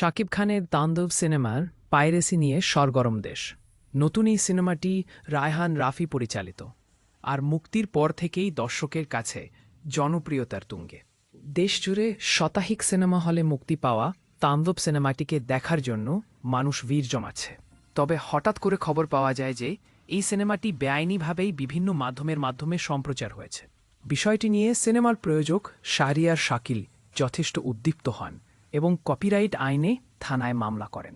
শাকিব খানের তান্দব সিনেমার পাইরেসি নিয়ে সরগরম দেশ। নতুন এই সিনেমাটি রায়হান রাফি পরিচালিত। আর মুক্তির পর থেকেই দর্শকের কাছে জনপ্রিয়তার তুঙ্গে। দেশজুড়ে শতাধিক সিনেমা হলে মুক্তি পাওয়া তান্দব সিনেমাটিকে দেখার জন্য মানুষ ভিড় জমাচ্ছে। তবে হঠাৎ করে খবর পাওয়া যায় যে, এই সিনেমাটি বেআইনিভাবেই বিভিন্ন মাধ্যমের মাধ্যমে সম্প্রচার হয়েছে। বিষয়টি নিয়ে সিনেমার প্রয়োজক শাহরিয়ার শাকিল যথেষ্ট উদ্দীপ্ত হন। এবং কপিরাইট আইনে থানায় মামলা করেন।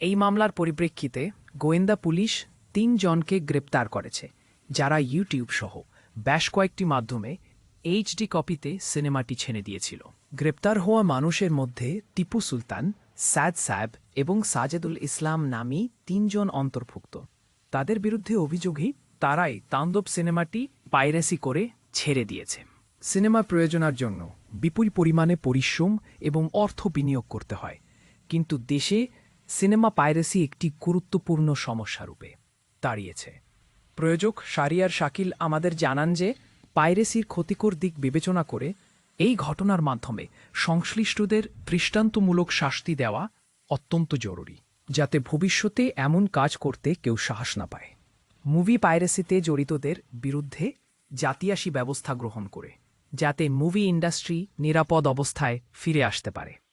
এই মামলার পরিপ্রেক্ষিতে গোয়েন্দা পুলিশ তিনজনকে গ্রেপ্তার করেছে, যারা ইউটিউব সহ বেশ কয়েকটি মাধ্যমে এইচডি কপিতে সিনেমাটি ছেড়ে দিয়েছিল। গ্রেপ্তার হওয়া মানুষের মধ্যে টিপু সুলতান, সাদ সাহেব এবং সাজেদুল ইসলাম নামী তিনজন অন্তর্ভুক্ত। তাদের বিরুদ্ধে অভিযোগই তারাই তান্দব সিনেমাটি পাইরেসি করে ছেড়ে দিয়েছে। সিনেমা প্রয়োজনার জন্য বিপুল পরিমাণে পরিশ্রম এবং অর্থ বিনিয়োগ করতে হয়। কিন্তু দেশে সিনেমা পাইরেসি একটি গুরুত্বপূর্ণ সমস্যা রূপে দাঁড়িয়েছে। প্রয়োজক শারিয়ার শাকিল আমাদের জানান যে, পাইরেসির ক্ষতিকর দিক বিবেচনা করে এই ঘটনার মাধ্যমে সংশ্লিষ্টদের দৃষ্টান্তমূলক শাস্তি দেওয়া অত্যন্ত জরুরি, যাতে ভবিষ্যতে এমন কাজ করতে কেউ সাহস না পায়। মুভি পাইরেসিতে জড়িতদের বিরুদ্ধে জাতিয়াসী ব্যবস্থা গ্রহণ করে যাতে মুভি ইন্ডাস্ট্রি নিরাপদ অবস্থায় ফিরে আসতে পারে।